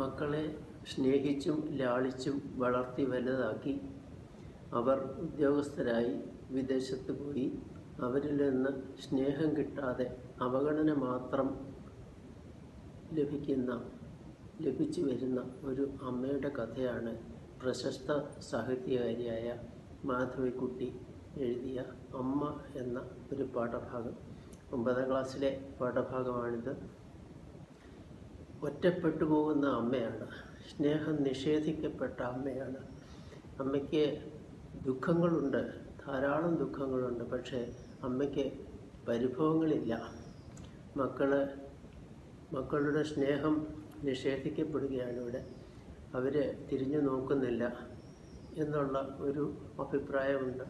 മക്കളെ സ്നേഹിച്ചും ലാളിച്ചും വളർത്തി വലുതാക്കി അവർ ഉദ്യോഗസ്ഥരായി വിദേശത്ത് പോയി. അവരിൽ നിന്ന് സ്നേഹം കിട്ടാതെ അവഗണന മാത്രം ലഭിക്കുന്ന ലഭിച്ചു വരുന്ന ഒരു അമ്മയുടെ കഥയാണ് പ്രശസ്ത സാഹിത്യകാരിയായ മാധവിക്കുട്ടി എഴുതിയ അമ്മ എന്ന ഒരു പാഠഭാഗം. ഒമ്പതാം ക്ലാസ്സിലെ പാഠഭാഗമാണിത്. ഒറ്റപ്പെട്ടു പോകുന്ന അമ്മയാണ്. സ്നേഹം നിഷേധിക്കപ്പെട്ട അമ്മയാണ്. അമ്മയ്ക്ക് ദുഃഖങ്ങളുണ്ട്. ധാരാളം ദുഃഖങ്ങളുണ്ട്. പക്ഷേ അമ്മയ്ക്ക് പരിഭവങ്ങളില്ല. മക്കൾ മക്കളുടെ സ്നേഹം നിഷേധിക്കപ്പെടുകയാണ് ഇവിടെ. അവർ തിരിഞ്ഞു നോക്കുന്നില്ല എന്നുള്ള ഒരു അഭിപ്രായമുണ്ട്.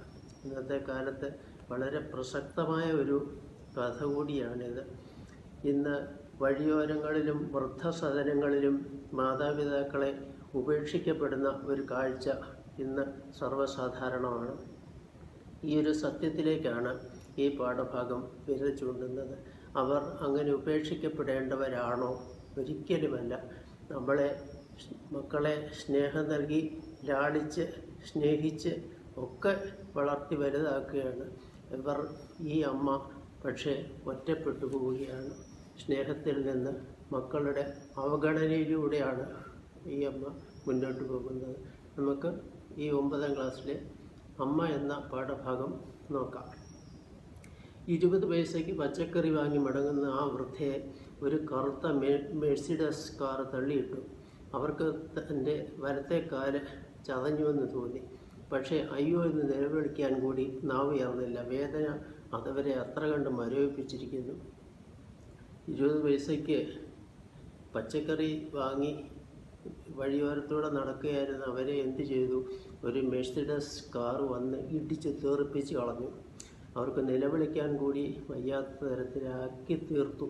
ഇന്നത്തെ കാലത്ത് വളരെ പ്രസക്തമായ ഒരു കഥ കൂടിയാണിത് ഇന്ന് വഴിയോരങ്ങളിലും വൃദ്ധസദനങ്ങളിലും മാതാപിതാക്കളെ ഉപേക്ഷിക്കപ്പെടുന്ന ഒരു കാഴ്ച ഇന്ന് സർവസാധാരണമാണ്. ഈ ഒരു സത്യത്തിലേക്കാണ് ഈ പാഠഭാഗം വിരൽ ചൂണ്ടുന്നത്. അവർ അങ്ങനെ ഉപേക്ഷിക്കപ്പെടേണ്ടവരാണോ? ഒരിക്കലുമല്ല. നമ്മളെ മക്കളെ സ്നേഹം നൽകി ലാളിച്ച് സ്നേഹിച്ച് ഒക്കെ വളർത്തി വലുതാക്കുകയാണ്. ഇവർ ഈ അമ്മ പക്ഷേ ഒറ്റപ്പെട്ടു പോവുകയാണ് സ്നേഹത്തിൽ നിന്ന് മക്കളുടെ അവഗണനയിലൂടെയാണ് ഈ അമ്മ മുന്നോട്ട് പോകുന്നത്. നമുക്ക് ഈ ഒമ്പതാം ക്ലാസ്സിലെ അമ്മ എന്ന പാഠഭാഗം നോക്കാം. ഇരുപത് പൈസയ്ക്ക് പച്ചക്കറി വാങ്ങി മടങ്ങുന്ന ആ വൃദ്ധയെ ഒരു കറുത്ത മെഴ്സിഡസ് കാർ തള്ളിയിട്ടു. അവർക്ക് തന്റെ വലത്തെ കാൽ ചതഞ്ഞുവെന്ന് തോന്നി. പക്ഷേ അയ്യോ എന്ന് നിലവിളിക്കാൻ കൂടി നാവുയർന്നില്ല. വേദന അതവരെ അത്ര കണ്ട് മരവിപ്പിച്ചിരിക്കുന്നു. ഇരുപത് പൈസയ്ക്ക് പച്ചക്കറി വാങ്ങി വഴിയോരത്തൂടെ നടക്കുകയായിരുന്നു അവരെ എന്ത് ചെയ്തു? ഒരു മെഴ്സിഡസ് കാർ വന്ന് ഇടിച്ച് തീർപ്പിച്ച് കളഞ്ഞു. അവർക്ക് നിലവിളിക്കാൻ കൂടി വയ്യാത്ത തരത്തിലാക്കി തീർത്തു.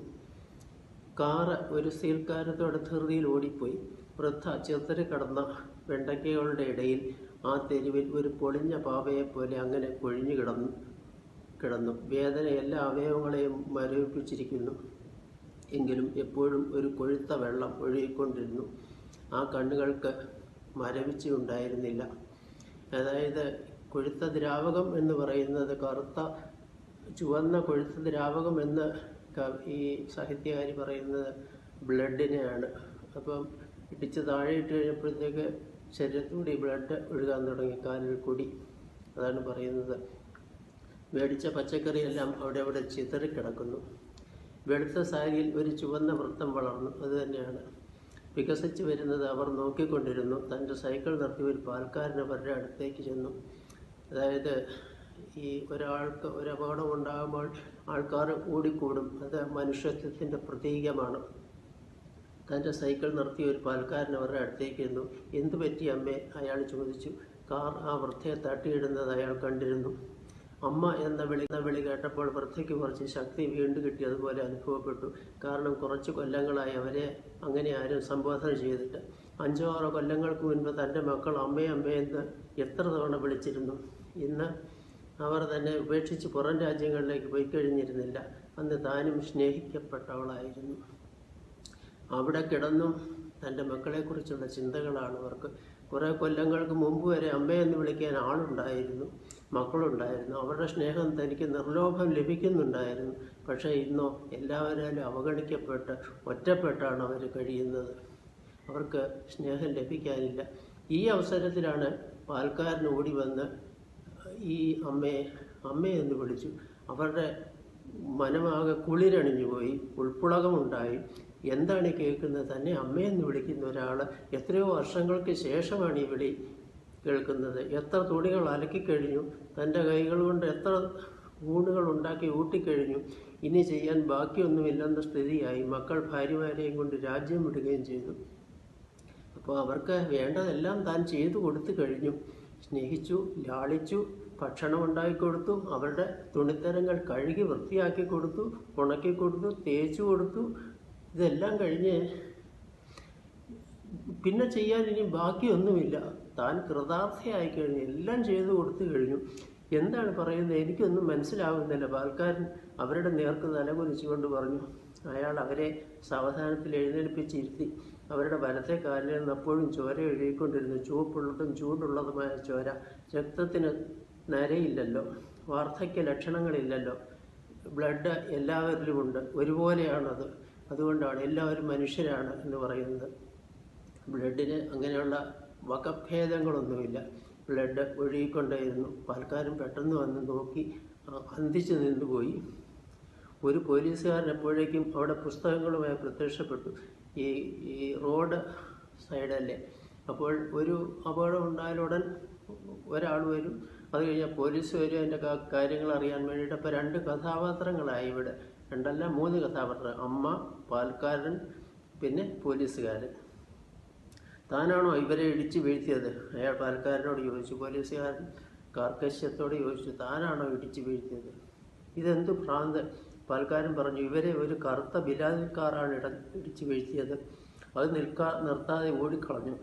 കാറ് ഒരു സീൽക്കാരത്തോടെ ധൃതിയിൽ ഓടിപ്പോയി. വൃദ്ധ ചിതറി കിടന്ന വെണ്ടയ്ക്കകളുടെ ഇടയിൽ ആ തെരുവിൽ ഒരു പൊളിഞ്ഞ പാവയെ പോലെ അങ്ങനെ കൊഴിഞ്ഞു കിടന്നു കിടന്നു. വേദന എല്ലാ അവയവങ്ങളെയും മരവിപ്പിച്ചിരിക്കുന്നു. എങ്കിലും എപ്പോഴും ഒരു കൊഴുത്ത വെള്ളം ഒഴുകിക്കൊണ്ടിരുന്നു. ആ കണ്ണുകൾക്ക് മരവിച്ചുണ്ടായിരുന്നില്ല അതായത് കൊഴുത്ത ദ്രാവകം എന്ന് പറയുന്നത് കറുത്ത ചുവന്ന കൊഴുത്ത ദ്രാവകം എന്ന് ഈ സാഹിത്യകാരി പറയുന്നത് ബ്ലഡിനെയാണ്. അപ്പം ഇടിച്ച് താഴെ ഇട്ട് കഴിഞ്ഞപ്പോഴത്തേക്ക് ശരീരത്തിലൂടെ ബ്ലഡ് ഒഴുകാൻ തുടങ്ങി കാലിൽ കൂടി. അതാണ് പറയുന്നത്. മേടിച്ച പച്ചക്കറിയെല്ലാം അവിടെ അവിടെ ചിതറിക്കിടക്കുന്നു. വെളുത്ത സാരിയിൽ ഒരു ചുവന്ന വൃത്തം വളർന്നു. അതുതന്നെയാണ് വികസിച്ചു വരുന്നത് അവർ നോക്കിക്കൊണ്ടിരുന്നു. തന്റെ സൈക്കിൾ നിർത്തി ഒരു പാൽക്കാരൻ അവരുടെ അടുത്തേക്ക് ചെന്നു. അതായത് ഈ ഒരാൾക്ക് ഒരു അപകടം ഉണ്ടാകുമ്പോൾ ആൾക്കാർ ഓടിക്കൂടും. അത് മനുഷ്യത്വത്തിന്റെ പ്രതീകമാണ്. തന്റെ സൈക്കിൾ നിർത്തി ഒരു പാൽക്കാരൻ അവരുടെ അടുത്തേക്ക് ചെന്നു. എന്തു പറ്റി അമ്മേ? അയാൾ ചോദിച്ചു. കാർ ആ വൃദ്ധയെ തട്ടിയിടുന്നത് അയാൾ കണ്ടിരുന്നു. അമ്മ എന്ന വിളി എന്ന വിളി കേട്ടപ്പോൾ വൃദ്ധയ്ക്ക് കുറച്ച് ശക്തി വീണ്ടും കിട്ടി അതുപോലെ അനുഭവപ്പെട്ടു. കാരണം കുറച്ച് കൊല്ലങ്ങളായി അവരെ അങ്ങനെ ആരും സംബോധന ചെയ്തിട്ട് അഞ്ചോ ആറോ കൊല്ലങ്ങൾക്ക് മുൻപ് തന്റെ മക്കൾ അമ്മേ അമ്മേ എന്ന് എത്ര തവണ വിളിച്ചിരുന്നു. ഇന്ന് അവർ തന്നെ ഉപേക്ഷിച്ച് പുറം രാജ്യങ്ങളിലേക്ക് പോയി കഴിഞ്ഞിരുന്നില്ല. അന്ന് താനും സ്നേഹിക്കപ്പെട്ടവളായിരുന്നു. അവിടെ കിടന്നും തന്റെ മക്കളെക്കുറിച്ചുള്ള ചിന്തകളാണ് അവർക്ക്. കുറേ കൊല്ലങ്ങൾക്ക് മുമ്പ് വരെ അമ്മയെന്ന് വിളിക്കാൻ ആളുണ്ടായിരുന്നു. മക്കളുണ്ടായിരുന്നു. അവരുടെ സ്നേഹം തനിക്ക് നിർലോഭം ലഭിക്കുന്നുണ്ടായിരുന്നു. പക്ഷേ ഇന്നോ എല്ലാവരാലും അവഗണിക്കപ്പെട്ട് ഒറ്റപ്പെട്ടാണ് അവർ കഴിയുന്നത്. അവർക്ക് സ്നേഹം ലഭിക്കാനില്ല. ഈ അവസരത്തിലാണ് പാൽക്കാരൻ ഓടി വന്ന് ഈ അമ്മയെ അമ്മയെന്ന് വിളിച്ചു. അവരുടെ മനമാകെ കുളിരണിഞ്ഞു പോയി. ഉൾപ്പുളകമുണ്ടായി. എന്താണ് കേൾക്കുന്നത്? തന്നെ അമ്മയെന്ന് വിളിക്കുന്ന ഒരാൾ എത്രയോ വർഷങ്ങൾക്ക് ശേഷമാണ് ഈ വിളി കേൾക്കുന്നത്. എത്ര തുണികൾ അലക്കിക്കഴിഞ്ഞു? തന്റെ കൈകൾ കൊണ്ട് എത്ര ഊണുകൾ ഉണ്ടാക്കി ഊട്ടിക്കഴിഞ്ഞു. ഇനി ചെയ്യാൻ ബാക്കിയൊന്നുമില്ലെന്ന സ്ഥിതിയായി മക്കൾ ഭാര്യമാരെയും കൊണ്ട് രാജ്യം വിടുകയും ചെയ്തു. അപ്പോൾ അവർക്ക് വേണ്ടതെല്ലാം താൻ ചെയ്തു കൊടുത്തു കഴിഞ്ഞു. സ്നേഹിച്ചു ലാളിച്ചു ഭക്ഷണം ഉണ്ടാക്കി കൊടുത്തു അവരുടെ തുണിത്തരങ്ങൾ കഴുകി വൃത്തിയാക്കി കൊടുത്തു ഉണക്കി കൊടുത്തു തേച്ചു കൊടുത്തു. ഇതെല്ലാം കഴിഞ്ഞ് പിന്നെ ചെയ്യാൻ ഇനി ബാക്കിയൊന്നുമില്ല. താൻ കൃതാർത്ഥയായി കഴിഞ്ഞു എല്ലാം ചെയ്തു കൊടുത്തു കഴിഞ്ഞു. എന്താണ് പറയുന്നത്? എനിക്കൊന്നും മനസ്സിലാവുന്നില്ല. പാൽക്കാരൻ അവരുടെ നേർക്ക് തലകുലിച്ചുകൊണ്ട് പറഞ്ഞു അയാൾ അവരെ സാവധാനത്തിൽ എഴുന്നേൽപ്പിച്ചിരുത്തി. അവരുടെ വലത്തെ കാലിൽ നിന്ന് അപ്പോഴും ചോര എഴുതിക്കൊണ്ടിരുന്നു. ചുവപ്പുള്ളതും ചൂടുള്ളതുമായ ചോര. രക്തത്തിന് നരയില്ലല്ലോ. വാർദ്ധക്യ ലക്ഷണങ്ങളില്ലല്ലോ. ബ്ലഡ് എല്ലാവരിലുമുണ്ട് ഒരുപോലെയാണത്. അതുകൊണ്ടാണ് എല്ലാവരും മനുഷ്യരാണ് എന്ന് പറയുന്നത്. ബ്ലഡിന് അങ്ങനെയുള്ള വകഭേദങ്ങളൊന്നുമില്ല. ബ്ലഡ് ഒഴുകിക്കൊണ്ടേയിരുന്നു. പാൽക്കാരും പെട്ടെന്ന് വന്ന് നോക്കി അന്തിച്ചു നിന്നുപോയി. ഒരു പോലീസുകാരൻ എപ്പോഴേക്കും അവിടെ പുസ്തകങ്ങളുമായി പ്രത്യക്ഷപ്പെട്ടു. ഈ ഈ റോഡ് സൈഡല്ലേ? അപ്പോൾ ഒരു അപകടം ഉണ്ടായാലുടൻ ഒരാൾ വരും. അത് കഴിഞ്ഞാൽ പോലീസ് വരും. അതിന്റെ കാര്യങ്ങൾ അറിയാൻ വേണ്ടിയിട്ട് അപ്പോൾ രണ്ട് കഥാപാത്രങ്ങളായി ഇവിടെ. രണ്ടല്ല മൂന്ന് കഥാപാത്രങ്ങൾ. അമ്മ പാൽക്കാരൻ പിന്നെ പോലീസുകാരൻ. താനാണോ ഇവരെ ഇടിച്ചു വീഴ്ത്തിയത്? അയാൾ പാലക്കാരനോട് ചോദിച്ചു. പോലീസുകാരൻ കാർക്കശ്യത്തോട് ചോദിച്ചു താനാണോ ഇടിച്ചു വീഴ്ത്തിയത്? ഇതെന്ത് ഭ്രാന്ത്? പാൽക്കാരൻ പറഞ്ഞു ഇവരെ ഒരു കറുത്ത ബിലാതിക്കാറാണ് ഇട ഇടിച്ചു വീഴ്ത്തിയത്. അത് നിൽക്കാ നിർത്താതെ ഓടിക്കളഞ്ഞു.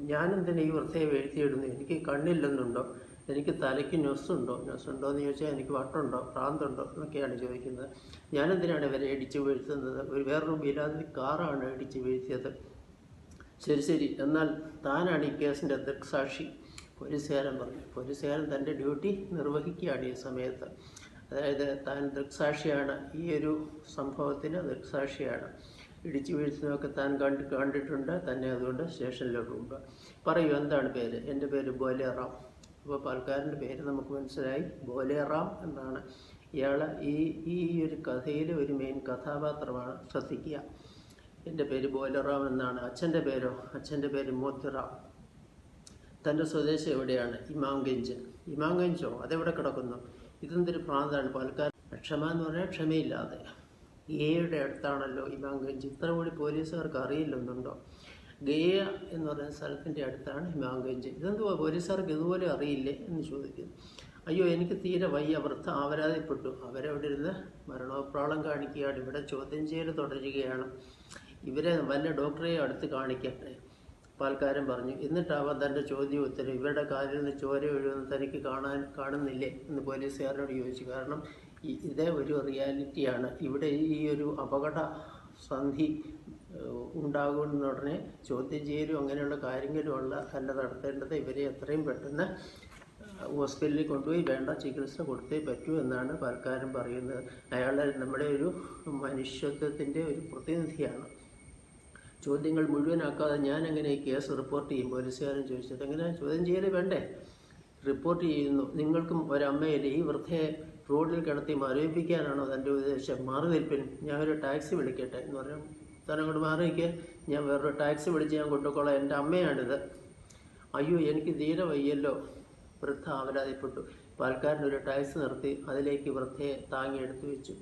ഞാനെന്തിനാ ഈ വൃത്തിയെ വീഴ്ത്തിയിടുന്നു? എനിക്ക് കണ്ണില്ലെന്നുണ്ടോ? എനിക്ക് തലയ്ക്ക് ന്യൂസുണ്ടോ ന്യൂസുണ്ടോ എന്ന് ചോദിച്ചാൽ എനിക്ക് വട്ടുണ്ടോ? ഭ്രാന്തുണ്ടോ? എന്നൊക്കെയാണ് ചോദിക്കുന്നത്. ഞാനെന്തിനാണ് ഇവരെ ഇടിച്ചു വീഴ്ത്തുന്നത്? ഒരു വേറൊരു ബിലാതി കാറാണ് ഇടിച്ചു വീഴ്ത്തിയത്. ശരി ശരി. എന്നാൽ താനാണ് ഈ കേസിന്റെ ദൃക്സാക്ഷി. പോലീസുകാരൻ പറഞ്ഞു. പോലീസുകാരൻ തന്റെ ഡ്യൂട്ടി നിർവഹിക്കുകയാണ് ഈ സമയത്ത്. അതായത് താൻ ദൃക്സാക്ഷിയാണ്. ഈ ഒരു സംഭവത്തിന് ദൃക്സാക്ഷിയാണ്. ഇടിച്ചു വീഴ്ചയൊക്കെ താൻ കണ്ട് കണ്ടിട്ടുണ്ട്. തന്നെ അതുകൊണ്ട് സ്റ്റേഷനിലോട്ട് മുമ്പ് പറയൂ എന്താണ് പേര്? എന്റെ പേര് ബോലേറാം. അപ്പോൾ പാൽക്കാരന്റെ പേര് നമുക്ക് മനസ്സിലായി. ബോലേറാം എന്നാണ്. ഇയാൾ ഈ ഈ ഒരു കഥയിലെ ഒരു മെയിൻ കഥാപാത്രമാണ്. ശ്രദ്ധിക്കുക. എന്റെ പേര് ബോലറാം എന്നാണ്. അച്ഛന്റെ പേരോ? അച്ഛന്റെ പേര് മോത്തിറാം. തന്റെ സ്വദേശം എവിടെയാണ്? ഇമാംഗഞ്ച്. ഇമാംഗഞ്ചോ? അതെവിടെ കിടക്കുന്നു? ഇതെന്തൊരു പ്രാന്താണ്? പാലക്കാട്. ക്ഷമ എന്ന് പറഞ്ഞാൽ ക്ഷമയില്ലാതെ. ഗേയുടെ അടുത്താണല്ലോ ഇമാംഗഞ്ച്. ഇത്ര കൂടി പോലീസുകാർക്ക് അറിയില്ലെന്നുണ്ടോ? ഗേയ എന്ന് പറയുന്ന സ്ഥലത്തിന്റെ അടുത്താണ് ഇമാംഗഞ്ച്. ഇതെന്തുവാ? പോലീസുകാർക്ക് ഇതുപോലെ അറിയില്ലേ എന്ന് ചോദിക്കുന്നു. അയ്യോ എനിക്ക് തീരെ വയ്യ. വൃത്ത ആവരാതിപ്പെട്ടു. അവരവിടെ ഇരുന്ന് മരണോപ്രാളം കാണിക്കുകയാണ്. ഇവിടെ ചോദ്യം ചെയ്യൽ തുടരുകയാണ്. ഇവരെ വല്ല ഡോക്ടറെയും അടുത്ത് കാണിക്കട്ടെ. പാൽക്കാരൻ പറഞ്ഞു എന്നിട്ടാവാം തന്റെ ചോദ്യം ഉത്തരം. ഇവരുടെ കാലിൽ നിന്ന് ചോര ഒഴുകുന്ന തനിക്ക് കാണാൻ കാണുന്നില്ലേ? എന്ന് പോലീസുകാരനോട് ചോദിച്ചു. കാരണം ഇതേ ഒരു റിയാലിറ്റിയാണ്. ഇവിടെ ഈ ഒരു അപകട സന്ധി ഉണ്ടാകുന്ന ഉടനെ ചോദ്യം ചെയ്യലും അങ്ങനെയുള്ള കാര്യങ്ങളും ഉള്ള അല്ല നടത്തേണ്ടത് ഇവരെ എത്രയും പെട്ടെന്ന് ഹോസ്പിറ്റലിൽ കൊണ്ടുപോയി വേണ്ട ചികിത്സ കൊടുത്തേ പറ്റൂ എന്നാണ് പാൽക്കാരൻ പറയുന്നത്. അയാൾ നമ്മുടെ ഒരു മനുഷ്യത്വത്തിന്റെ ഒരു പ്രതിനിധിയാണ്. ചോദ്യങ്ങൾ മുഴുവനാക്കാതെ ഞാൻ എങ്ങനെ കേസ് റിപ്പോർട്ട് ചെയ്യും. പോലീസുകാരൻ ചോദിച്ചത് എങ്ങനെ ചോദ്യം ചെയ്യൽ വേണ്ടേ? റിപ്പോർട്ട് ചെയ്യുന്നു. നിങ്ങൾക്കും ഒരമ്മയില്ല? ഈ വൃദ്ധയെ റോഡിൽ കിടത്തി മരവിപ്പിക്കാനാണോ തന്റെ ഉദ്ദേശം? മാറി നിൽപ്പിൻ. ഞാൻ ഒരു ടാക്സി വിളിക്കട്ടെ എന്ന് പറയാം താൻ അങ്ങോട്ട് മാറി ഞാൻ വേറൊരു ടാക്സി വിളിച്ച് ഞാൻ കൊണ്ടുപോയിക്കോളാം. എന്റെ അമ്മയാണിത്. അയ്യോ എനിക്ക് തീരെ വയ്യല്ലോ. വൃദ്ധ ആവലാതിപ്പെട്ടു പാൽക്കാരൻ ഒരു ടാക്സി നിർത്തി അതിലേക്ക് വൃദ്ധയെ താങ്ങി എടുത്തു വെച്ചു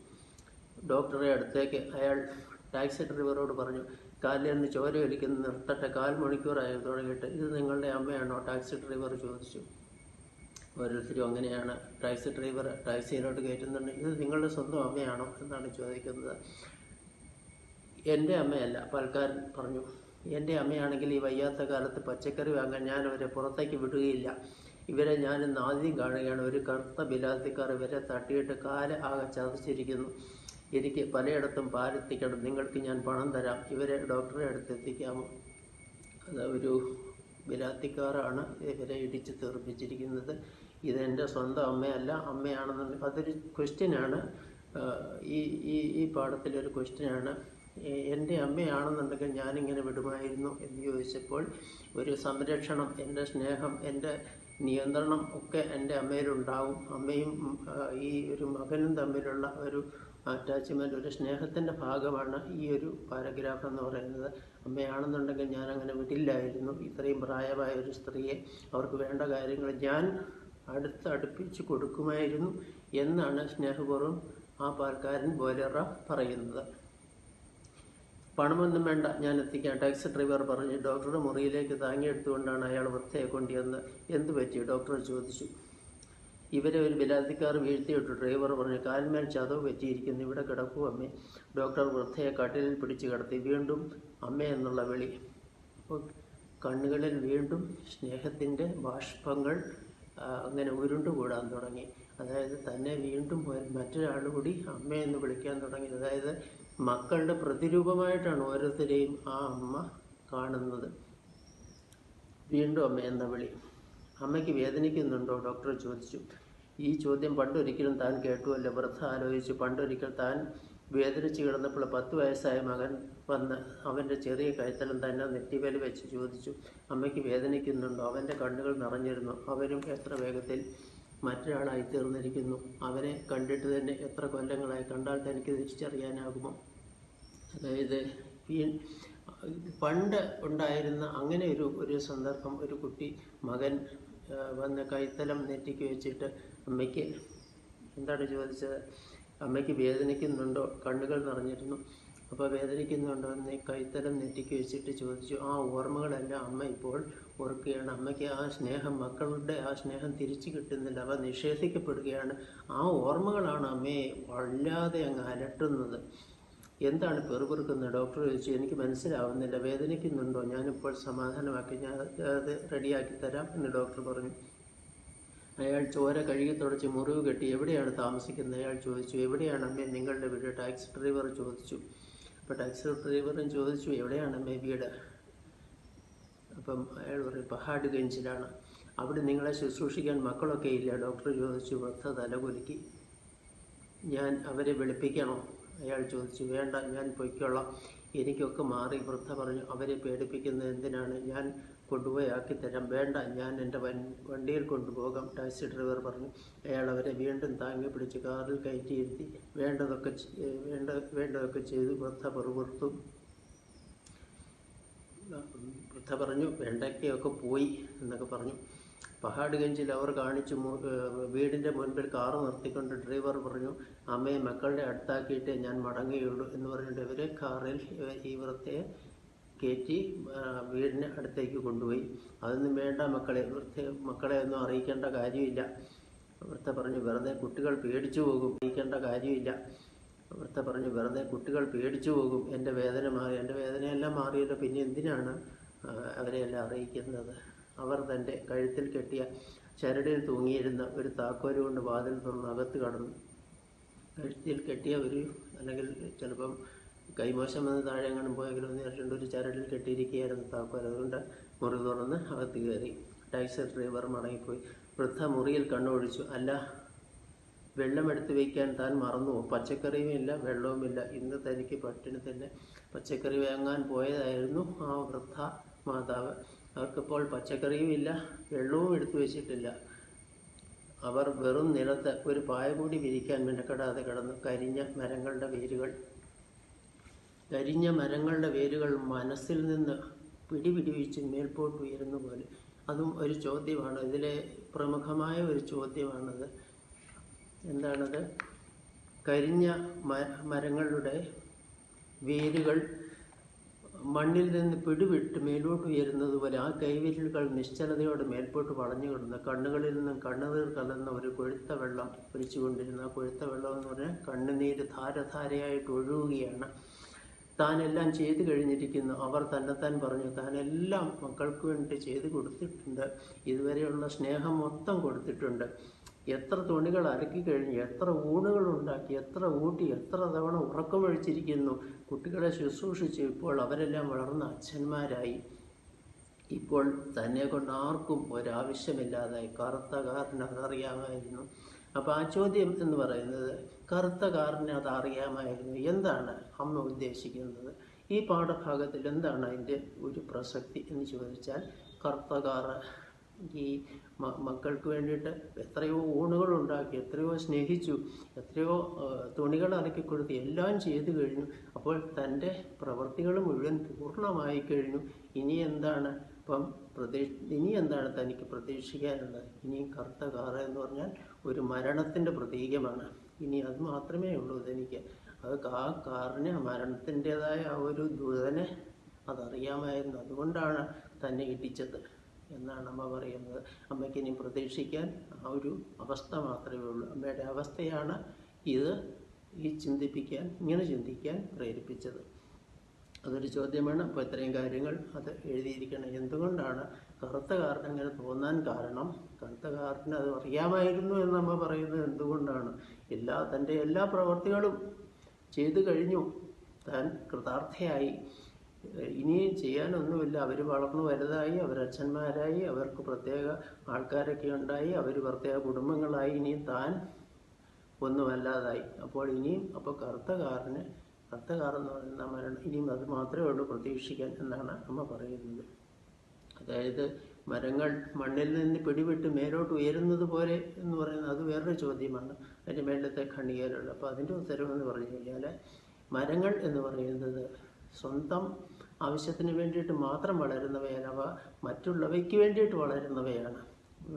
ഡോക്ടറെ അടുത്തേക്ക് അയാൾ ടാക്സി ഡ്രൈവറോട് പറഞ്ഞു കാലിൽ ചോര ഒലിക്കുന്ന നിർത്തട്ടെ കാൽ മണിക്കൂറായി തുടങ്ങിയിട്ട് ഇത് നിങ്ങളുടെ അമ്മയാണോ? ടാക്സി ഡ്രൈവർ ചോദിച്ചു. ഓരോരുത്തരും അങ്ങനെയാണ്. ടാക്സി ഡ്രൈവർ ടാക്സിയിലോട്ട് കയറ്റുന്നുണ്ട്. ഇത് നിങ്ങളുടെ സ്വന്തം അമ്മയാണോ എന്നാണ് ചോദിക്കുന്നത്. എന്റെ അമ്മയല്ല പൽക്കാരൻ പറഞ്ഞു. എന്റെ അമ്മയാണെങ്കിൽ ഈ വയ്യാത്ത കാലത്ത് പച്ചക്കറി വാങ്ങാൻ ഞാൻ അവരെ പുറത്തേക്ക് വിടുകയില്ല. ഇവരെ ഞാൻ ആദ്യം കാണുകയാണ്. ഒരു കറുത്ത ബിലാത്തിക്കാർ ഇവരെ തട്ടിയിട്ട് കാല ആകെ ചതച്ചിരിക്കുന്നു. എനിക്ക് പലയിടത്തും പാലെത്തിക്കണം നിങ്ങൾക്ക് ഞാൻ പണം തരാം. ഇവരെ ഡോക്ടറെ അടുത്ത് എത്തിക്കാമോ അത് ഒരു ബിലാത്തിക്കാറാണ് ഇവരെ ഇടിച്ച് തീർപ്പിച്ചിരിക്കുന്നത് ഇതെന്റെ സ്വന്തം അമ്മയല്ല അമ്മയാണെന്ന് അതൊരു ക്വസ്റ്റ്യനാണ്. ഈ ഈ ഈ പാഠത്തിലൊരു ക്വസ്റ്റ്യനാണ്. എന്റെ അമ്മയാണെന്നുണ്ടെങ്കിൽ ഞാനിങ്ങനെ വിടുമായിരുന്നു എന്ന് ചോദിച്ചപ്പോൾ ഒരു സംരക്ഷണം എന്റെ സ്നേഹം എന്റെ നിയന്ത്രണം ഒക്കെ എന്റെ അമ്മയിലുണ്ടാവും. അമ്മയും ഈ ഒരു മകനും തമ്മിലുള്ള ഒരു അറ്റാച്ച്മെന്റ് ഒരു സ്നേഹത്തിന്റെ ഭാഗമാണ് ഈ ഒരു പാരഗ്രാഫ് എന്ന് പറയുന്നത്. അമ്മയാണെന്നുണ്ടെങ്കിൽ ഞാൻ അങ്ങനെ വിടില്ലായിരുന്നു. ഇത്രയും പ്രായമായ ഒരു സ്ത്രീയെ അവർക്ക് വേണ്ട കാര്യങ്ങൾ ഞാൻ അടുത്ത് അടുപ്പിച്ച് കൊടുക്കുമായിരുന്നു എന്നാണ് സ്നേഹപൂർവം ആ പാൽക്കാരൻ ബോലേറ പറയുന്നത്. പണമൊന്നും വേണ്ട ഞാൻ എത്തിക്കാം. ടാക്സി ഡ്രൈവർ പറഞ്ഞു ഡോക്ടറുടെ മുറിയിലേക്ക് താങ്ങിയെടുത്തുകൊണ്ടാണ് അയാൾ വൃത്തിയെ കൊണ്ടുവന്ന് എന്ത് പറ്റി? ഡോക്ടർ ചോദിച്ചു. ഇവരെ ഒരു ബലാത്കാർ വീഴ്ത്തിയിട്ട് ഡ്രൈവർ പറഞ്ഞു കാൽമേൽ ചതവ് പറ്റിയിരിക്കുന്നു ഇവിടെ കിടക്കൂ അമ്മ. ഡോക്ടർ വൃദ്ധയെ കട്ടിലിൽ പിടിച്ചു കിടത്തി വീണ്ടും അമ്മ എന്നുള്ള വിളി. കണ്ണുകളിൽ വീണ്ടും സ്നേഹത്തിന്റെ ബാഷ്പങ്ങൾ അങ്ങനെ ഉരുണ്ടുകൂടാൻ തുടങ്ങി. അതായത് തന്നെ വീണ്ടും മറ്റൊരാൾ കൂടി അമ്മയെന്ന് വിളിക്കാൻ തുടങ്ങി. അതായത് മക്കളുടെ പ്രതിരൂപമായിട്ടാണ് ഓരോരുത്തരെയും ആ അമ്മ കാണുന്നത്. വീണ്ടും അമ്മ എന്ന വിളി. അമ്മയ്ക്ക് വേദനിക്കുന്നുണ്ടോ? ഡോക്ടർ ചോദിച്ചു. ഈ ചോദ്യം പണ്ടൊരിക്കലും താൻ കേട്ടുവല്ലോ. വൃദ്ധ ആലോചിച്ച് പണ്ടൊരിക്കൽ താൻ വേദനിച്ച് കിടന്നപ്പോൾ പത്ത് വയസ്സായ മകൻ വന്ന് അവന്റെ ചെറിയ കൈത്തലം തന്നെ നെറ്റിവേൽ വെച്ച് ചോദിച്ചു അമ്മയ്ക്ക് വേദനിക്കുന്നുണ്ടോ? അവന്റെ കണ്ണുകൾ നിറഞ്ഞിരുന്നു. അവരും എത്ര വേഗത്തിൽ മറ്റൊരാളായി തീർന്നിരിക്കുന്നു. അവനെ കണ്ടിട്ട് തന്നെ എത്ര കൊല്ലങ്ങളായി കണ്ടാൽ തനിക്ക് തിരിച്ചറിയാനാകുമോ? അതായത് ഈ പണ്ട് ഉണ്ടായിരുന്ന അങ്ങനെ ഒരു ഒരു സന്ദർഭം ഒരു കുട്ടി മകൻ വന്ന് കൈത്തലം നെറ്റിക്ക് വെച്ചിട്ട് അമ്മയ്ക്ക് എന്താണ് ചോദിച്ചത്? അമ്മയ്ക്ക് വേദനിക്കുന്നുണ്ടോ? കണ്ണുകൾ നിറഞ്ഞിരുന്നു. അപ്പോൾ വേദനിക്കുന്നുണ്ടോ എന്ന് കൈത്തലം നെറ്റിക്ക് വെച്ചിട്ട് ചോദിച്ചു. ആ ഓർമ്മകളെല്ലാം അമ്മ ഇപ്പോൾ ഓർക്കുകയാണ്. അമ്മയ്ക്ക് ആ സ്നേഹം മക്കളുടെ ആ സ്നേഹം തിരിച്ചു കിട്ടുന്നില്ല. അവ നിഷേധിക്കപ്പെടുകയാണ്. ആ ഓർമ്മകളാണ് അമ്മയെ വല്ലാതെ അങ്ങ് അലട്ടുന്നത്. എന്താണ് പെറുപെറുക്കുന്നത് ഡോക്ടർ ചോദിച്ചു. എനിക്ക് മനസ്സിലാവുന്നില്ല. വേദനിക്കുന്നുണ്ടോ? ഞാനിപ്പോൾ സമാധാനമാക്കി ഞാൻ അത് റെഡിയാക്കി തരാം എന്ന് ഡോക്ടർ പറഞ്ഞു. അയാൾ ചോര കഴുകി തുടച്ച് മുറിവ് കെട്ടി എവിടെയാണ് താമസിക്കുന്നത്? അയാൾ ചോദിച്ചു എവിടെയാണ് അമ്മേ നിങ്ങളുടെ വീട്? ടാക്സി ഡ്രൈവർ ചോദിച്ചു. അപ്പോൾ ടാക്സി ഡ്രൈവറും ചോദിച്ചു എവിടെയാണ് അമ്മേ വീട്? അപ്പം അയാൾ പറയും പഹാഡ്ഗഞ്ചിലാണ്. അവിടെ നിങ്ങളെ ശുശ്രൂഷിക്കാൻ മക്കളൊക്കെ ഇല്ല. ഡോക്ടർ ചോദിച്ചു വൃദ്ധ തലകുലുക്കി ഞാൻ അവരെ വെളുപ്പിക്കണോ? അയാൾ ചോദിച്ചു വേണ്ട ഞാൻ പൊയ്ക്കൊള്ളാം എനിക്കൊക്കെ മാറി. വൃദ്ധ പറഞ്ഞു അവരെ പേടിപ്പിക്കുന്നത് എന്തിനാണ്? ഞാൻ കൊണ്ടുപോയി ആക്കിത്തരാം വേണ്ട ഞാൻ എന്റെ വണ്ടിയിൽ കൊണ്ടുപോകാം. ടാക്സി ഡ്രൈവർ പറഞ്ഞു അയാൾ അവരെ വീണ്ടും താങ്ങി പിടിച്ച് കാറിൽ കയറ്റിയിരുത്തി വേണ്ടതൊക്കെ വേണ്ട വേണ്ടതൊക്കെ ചെയ്തു. വൃദ്ധ പെറുപുറത്തു വൃദ്ധ പറഞ്ഞു വെണ്ടയ്ക്കയൊക്കെ പോയി എന്നൊക്കെ പറഞ്ഞു. പഹാഡ്ഗഞ്ചിൽ അവർ കാണിച്ചു വീടിന്റെ മുൻപിൽ കാറ് നിർത്തിക്കൊണ്ട് ഡ്രൈവർ പറഞ്ഞു അമ്മയെ മക്കളുടെ അടുത്താക്കിയിട്ടേ ഞാൻ മടങ്ങുകയുള്ളൂ എന്ന് പറഞ്ഞിട്ട് ഇവരെ കാറിൽ ഈ വൃത്തയെ കയറ്റി വീടിന് അടുത്തേക്ക് കൊണ്ടുപോയി. അതൊന്നും വേണ്ട മക്കളെ വൃത്തി മക്കളെ ഒന്നും അറിയിക്കേണ്ട കാര്യമില്ല. വൃത്തെ പറഞ്ഞു വെറുതെ കുട്ടികൾ പേടിച്ചു പോകും. അറിയിക്കേണ്ട കാര്യമില്ല. വൃത്തെ പറഞ്ഞു വെറുതെ കുട്ടികൾ പേടിച്ചു പോകും. എന്റെ വേദന മാറി എന്റെ വേദനയെല്ലാം മാറിയല്ലോ. പിന്നെ എന്തിനാണ് അവരെയെല്ലാം അറിയിക്കുന്നത്? അവർ തന്റെ കഴുത്തിൽ കെട്ടിയ ചരടിൽ തൂങ്ങിയിരുന്ന ഒരു താക്കോൽ കൊണ്ട് വാതിൽ തുറന്ന് അകത്ത് കടന്നു. കഴുത്തിൽ കെട്ടിയ ഒരു അല്ലെങ്കിൽ ചിലപ്പം കൈമോശം വന്ന് താഴെ എങ്ങാനും പോയെങ്കിലും ഒന്ന് ഒരു ചരടിൽ കെട്ടിയിരിക്കുകയായിരുന്നു താക്കോൽ. അതുകൊണ്ട് മുറി തുറന്ന് അകത്ത് കയറി. ടാക്സി ഡ്രൈവർ മടങ്ങിപ്പോയി. വൃദ്ധ മുറിയിൽ കണ്ണൊഴിച്ചു. അല്ല വെള്ളം എടുത്തു വയ്ക്കാൻ താൻ മറന്നുവോ? പച്ചക്കറിയുമില്ല വെള്ളവുമില്ല ഇന്ന് തനിക്ക് പട്ടിണി തന്നെ പച്ചക്കറി വാങ്ങാൻ പോയതായിരുന്നു ആ വൃദ്ധ മാതാവ്. അവർക്കിപ്പോൾ പച്ചക്കറിയുമില്ല വെള്ളവും എടുത്തു വെച്ചിട്ടില്ല. അവർ വെറും നിലത്ത് ഒരു പായ കൂടി വിരിക്കാൻ മിനക്കെടാതെ കിടന്നു. കരിഞ്ഞ മരങ്ങളുടെ വേരുകൾ കരിഞ്ഞ മരങ്ങളുടെ വേരുകൾ മനസ്സിൽ നിന്ന് പിടിപിടിവിച്ച് മേൽപോട്ട് ഉയരുന്ന പോലെ. അതും ഒരു ചോദ്യമാണ്. ഇതിലെ പ്രമുഖമായ ഒരു ചോദ്യമാണത്. എന്താണത്? കരിഞ്ഞ മരങ്ങളുടെ വേരുകൾ മണ്ണിൽ നിന്ന് പിടിവിട്ട് മേലോട്ട് ഉയരുന്നത് പോലെ ആ കൈവിരലുകൾ നിശ്ചലതയോടെ മേൽപോട്ട് വളഞ്ഞു കിടന്ന് കണ്ണുകളിൽ നിന്നും കണ്ണുനീർ കലർന്ന ഒരു കൊഴുത്ത വെള്ളം ഒഴിച്ചുകൊണ്ടിരുന്ന ആ കൊഴുത്ത വെള്ളം എന്ന് പറഞ്ഞാൽ കണ്ണുനീര് ധാരധാരയായിട്ട് ഒഴുകുകയാണ്. താനെല്ലാം ചെയ്തു കഴിഞ്ഞിരിക്കുന്നു. അവർ തന്നെത്താൻ പറഞ്ഞു താനെല്ലാം മക്കൾക്ക് വേണ്ടി ചെയ്തു കൊടുത്തിട്ടുണ്ട്. ഇതുവരെയുള്ള സ്നേഹം മൊത്തം കൊടുത്തിട്ടുണ്ട്. എത്ര തുണികൾ അലക്കി കഴിഞ്ഞു എത്ര ഊണുകൾ ഉണ്ടാക്കി എത്ര ഊട്ടി എത്ര തവണ ഉറക്കമൊഴിച്ചിരിക്കുന്നു കുട്ടികളെ ശുശ്രൂഷിച്ചു. ഇപ്പോൾ അവരെല്ലാം വളർന്ന അച്ഛന്മാരായി. ഇപ്പോൾ തന്നെ കൊണ്ട് ആർക്കും ഒരാവശ്യമില്ലാതായി. കറുത്ത കാരണം അതറിയാമായിരുന്നു. അപ്പോൾ ആ ചോദ്യം എന്ന് പറയുന്നത് കറുത്ത അത് അറിയാമായിരുന്നു. എന്താണ് അമ്മ ഉദ്ദേശിക്കുന്നത്? ഈ പാഠഭാഗത്തിൽ എന്താണ് അതിന്റെ ഒരു പ്രസക്തി എന്ന് ചോദിച്ചാൽ കറുത്ത കാറ് ഈ മക്കൾക്ക് വേണ്ടിയിട്ട് എത്രയോ ഊണുകൾ ഉണ്ടാക്കി എത്രയോ സ്നേഹിച്ചു എത്രയോ തുണികൾ അലക്കി കൊടുത്തു എല്ലാം ചെയ്തു കഴിഞ്ഞു. അപ്പോൾ തന്റെ പ്രവൃത്തികൾ മുഴുവൻ പൂർണമായി കഴിഞ്ഞു. ഇനി എന്താണ് ഇപ്പം പ്രതീക്ഷ ഇനി എന്താണ് തനിക്ക് പ്രതീക്ഷിക്കാനുള്ളത് ഇനി കറുത്ത കാറ് എന്ന് പറഞ്ഞാൽ ഒരു മരണത്തിന്റെ പ്രതീകമാണ്. ഇനി അത് മാത്രമേ ഉള്ളൂ തനിക്ക്. അത് ആ കാറിന് മരണത്തിന്റെതായ ആ ഒരു ദുരിതനെ അതറിയാമായിരുന്നു. അതുകൊണ്ടാണ് തന്നെ ഇടിച്ചത് എന്നാണ് അമ്മ പറയുന്നത്. അമ്മയ്ക്ക് ഇനി പ്രതീക്ഷിക്കാൻ ആ ഒരു അവസ്ഥ മാത്രമേ ഉള്ളൂ. അമ്മയുടെ അവസ്ഥയാണ് ഇത് ഈ ചിന്തിപ്പിക്കാൻ ഇങ്ങനെ ചിന്തിക്കാൻ പ്രേരിപ്പിച്ചത്. അതൊരു ചോദ്യമാണ്. അപ്പോൾ ഇത്രയും കാര്യങ്ങൾ അത് എഴുതിയിരിക്കണം. എന്തുകൊണ്ടാണ് കറുത്ത അങ്ങനെ തോന്നാൻ കാരണം? കറുത്ത കാർഡിന് അത് അറിയാമായിരുന്നു എന്ന് നമ്മൾ പറയുന്നത് എന്തുകൊണ്ടാണ്? എല്ലാ തന്റെ എല്ലാ പ്രവർത്തികളും ചെയ്തു കഴിഞ്ഞു. താൻ കൃതാർത്ഥയായി. ഇനിയും ചെയ്യാനൊന്നുമില്ല. അവർ വളർന്നു വലുതായി അവരച്ഛന്മാരായി അവർക്ക് പ്രത്യേക ആൾക്കാരൊക്കെ ഉണ്ടായി അവർ പ്രത്യേക കുടുംബങ്ങളായി. ഇനിയും താൻ ഒന്നുമല്ലാതായി. അപ്പോൾ ഇനിയും അപ്പോൾ കറുത്ത കാറിന് എന്ന് പറയുന്ന മരണം ഇനിയും അത് മാത്രമേ ഉള്ളൂ പ്രതീക്ഷിക്കാൻ എന്നാണ് അമ്മ പറയുന്നത്. അതായത് മരങ്ങൾ മണ്ണിൽ നിന്ന് പിടിവിട്ട് മേലോട്ട് ഉയരുന്നത് പോലെ എന്ന് പറയുന്നത് അത് വേറൊരു ചോദ്യമാണ്. അതിന്റെ മേളത്തെ ഖണ്ഡികയിലുള്ള. അപ്പോൾ അതിന്റെ ഉത്തരം എന്ന് പറഞ്ഞു കഴിഞ്ഞാൽ മരങ്ങൾ എന്ന് പറയുന്നത് സ്വന്തം ആവശ്യത്തിന് വേണ്ടിയിട്ട് മാത്രം വളരുന്നവയല്ല അവ മറ്റുള്ളവയ്ക്ക് വേണ്ടിയിട്ട് വളരുന്നവയാണ്.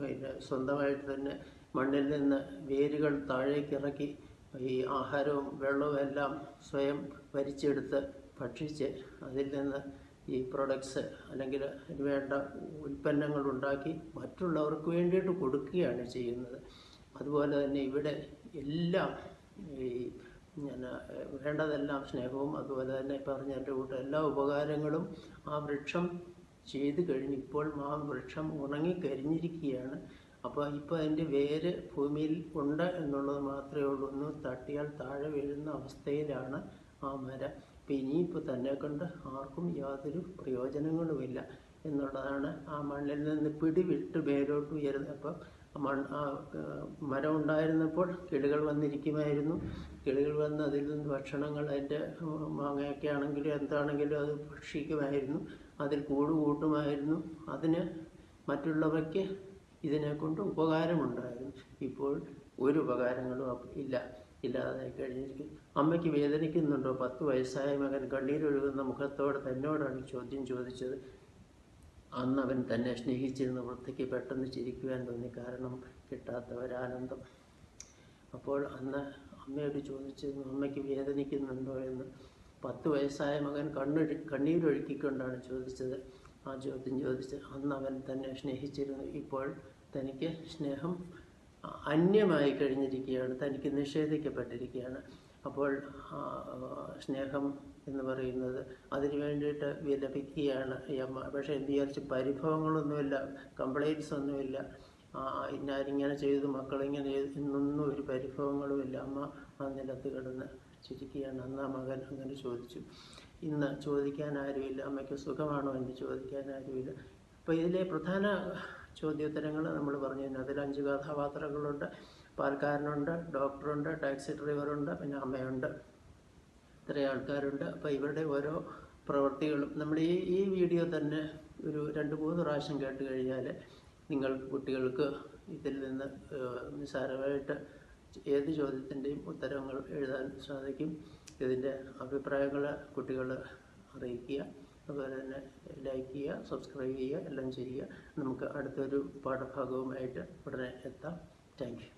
പിന്നെ സ്വന്തമായിട്ട് തന്നെ മണ്ണിൽ നിന്ന് വേരുകൾ താഴേക്ക് ഇറക്കി ഈ ആഹാരവും വെള്ളവും എല്ലാം സ്വയം വലിച്ചെടുത്ത് ഭക്ഷിച്ച് അതിൽ നിന്ന് ഈ പ്രൊഡക്ട്സ് അല്ലെങ്കിൽ അതിന് വേണ്ട ഉൽപ്പന്നങ്ങൾ ഉണ്ടാക്കി മറ്റുള്ളവർക്ക് വേണ്ടിയിട്ട് കൊടുക്കുകയാണ് ചെയ്യുന്നത്. അതുപോലെ തന്നെ ഇവിടെ എല്ലാം ഈ ഞാൻ വേണ്ടതെല്ലാം സ്നേഹവും അതുപോലെ തന്നെ പറഞ്ഞ എന്റെ കൂട്ടം എല്ലാ ഉപകാരങ്ങളും ആ വൃക്ഷം ചെയ്തു കഴിഞ്ഞ് ഇപ്പോൾ ആ വൃക്ഷം ഉണങ്ങിക്കരിഞ്ഞിരിക്കുകയാണ് അപ്പോൾ ഇപ്പോൾ അതിന്റെ വേര് ഭൂമിയിൽ ഉണ്ട് എന്നുള്ളത് മാത്രമേ ഉള്ളൂ. ഒന്ന് തട്ടിയാൽ താഴെ വീഴുന്ന അവസ്ഥയിലാണ് ആ മരം. ഇപ്പം ഇനിയിപ്പോൾ തന്നെ കൊണ്ട് ആർക്കും യാതൊരു പ്രയോജനങ്ങളുമില്ല എന്നുള്ളതാണ് ആ മണ്ണിൽ നിന്ന് പിടിവിട്ട് വേരോട്ട് ഉയരുന്നത്. അപ്പം ആ മരം ഉണ്ടായിരുന്നപ്പോൾ കിളികൾ വന്നിരിക്കുമായിരുന്നു. കിളികൾ വന്ന് അതിൽ നിന്ന് ഭക്ഷണങ്ങൾ അതിന്റെ മാങ്ങയൊക്കെ ആണെങ്കിലും എന്താണെങ്കിലും അത് ഭക്ഷിക്കുമായിരുന്നു. അതിൽ കൂട് കൂട്ടുമായിരുന്നു. അതിന് മറ്റുള്ളവയ്ക്ക് ഇതിനെ കൊണ്ട് ഉപകാരമുണ്ടായിരുന്നു. ഇപ്പോൾ ഒരു ഉപകാരങ്ങളും ഇല്ല. ഇല്ലാതായി കഴിഞ്ഞിരിക്കും. അമ്മയ്ക്ക് വേദനിക്കുന്നുണ്ടോ? പത്ത് വയസ്സായ മകൻ കണ്ണീരൊഴുകുന്ന മുഖത്തോടെ തന്നോടാണ് ചോദ്യം ചോദിച്ചത്. അന്ന് അവൻ തന്നെ സ്നേഹിച്ചിരുന്ന വൃത്തിക്ക് പെട്ടെന്ന് ചിരിക്കുവാൻ തോന്നി. കാരണം കിട്ടാത്തവരാനന്ദം. അപ്പോൾ അന്ന് അമ്മയോട് ചോദിച്ചിരുന്നു അമ്മയ്ക്ക് വേദനിക്കുന്നുണ്ടോ എന്ന്? പത്ത് വയസ്സായ മകൻ കണ്ണൊഴി കണ്ണീരൊഴുക്കിക്കൊണ്ടാണ് ചോദിച്ചത്. ആ ചോദ്യം ചോദിച്ച് അന്ന് അവൻ തന്നെ സ്നേഹിച്ചിരുന്നു. ഇപ്പോൾ തനിക്ക് സ്നേഹം അന്യമായി കഴിഞ്ഞിരിക്കുകയാണ് തനിക്ക് നിഷേധിക്കപ്പെട്ടിരിക്കുകയാണ്. അപ്പോൾ സ്നേഹം എന്ന് പറയുന്നത് അതിന് വേണ്ടിയിട്ട് വിലപിക്കുകയാണ് ഈ അമ്മ പക്ഷേ എന്ത് വിചാരിച്ച് പരിഭവങ്ങളൊന്നുമില്ല കംപ്ലൈന്റ്സ് ഒന്നുമില്ല. ഇന്നാരിങ്ങനെ ചെയ്തു മക്കളിങ്ങനെ ചെയ്തു ഇന്നൊന്നും ഒരു പരിഭവങ്ങളുമില്ല. അമ്മ ആ നിലത്ത് കിടന്ന് ചിരിക്കുകയാണ്. അന്ന് മകൻ അങ്ങനെ ചോദിച്ചു. ഇന്ന് ചോദിക്കാൻ ആരുമില്ല. അമ്മയ്ക്ക് സുഖമാണോ എന്ന് ചോദിക്കാൻ ആരുമില്ല. അപ്പോൾ ഇതിലെ പ്രധാന ചോദ്യോത്തരങ്ങൾ നമ്മൾ പറഞ്ഞു തന്നെ അതിൽ അഞ്ച് കഥാപാത്രങ്ങളുണ്ട്. പാൽക്കാരനുണ്ട് ഡോക്ടറുണ്ട് ടാക്സി ഡ്രൈവറുണ്ട് പിന്നെ അമ്മയുണ്ട്. ഇത്രയും ആൾക്കാരുണ്ട്. അപ്പോൾ ഇവരുടെ ഓരോ പ്രവൃത്തികളും നമ്മൾ ഈ ഈ വീഡിയോ തന്നെ ഒരു രണ്ട് മൂന്ന് പ്രാവശ്യം കേട്ട് കഴിഞ്ഞാൽ നിങ്ങൾ കുട്ടികൾക്ക് ഇതിൽ നിന്ന് നിസ്സാരമായിട്ട് ഏത് ചോദ്യത്തിന്റെയും ഉത്തരങ്ങൾ എഴുതാൻ സാധിക്കും. ഇതിന്റെ അഭിപ്രായങ്ങൾ കുട്ടികൾ അറിയിക്കുക. അതുപോലെ തന്നെ ലൈക്ക് ചെയ്യുക സബ്സ്ക്രൈബ് ചെയ്യുക എല്ലാം ചെയ്യുക. നമുക്ക് അടുത്തൊരു പാഠഭാഗവുമായിട്ട് ഉടനെ എത്താം. താങ്ക്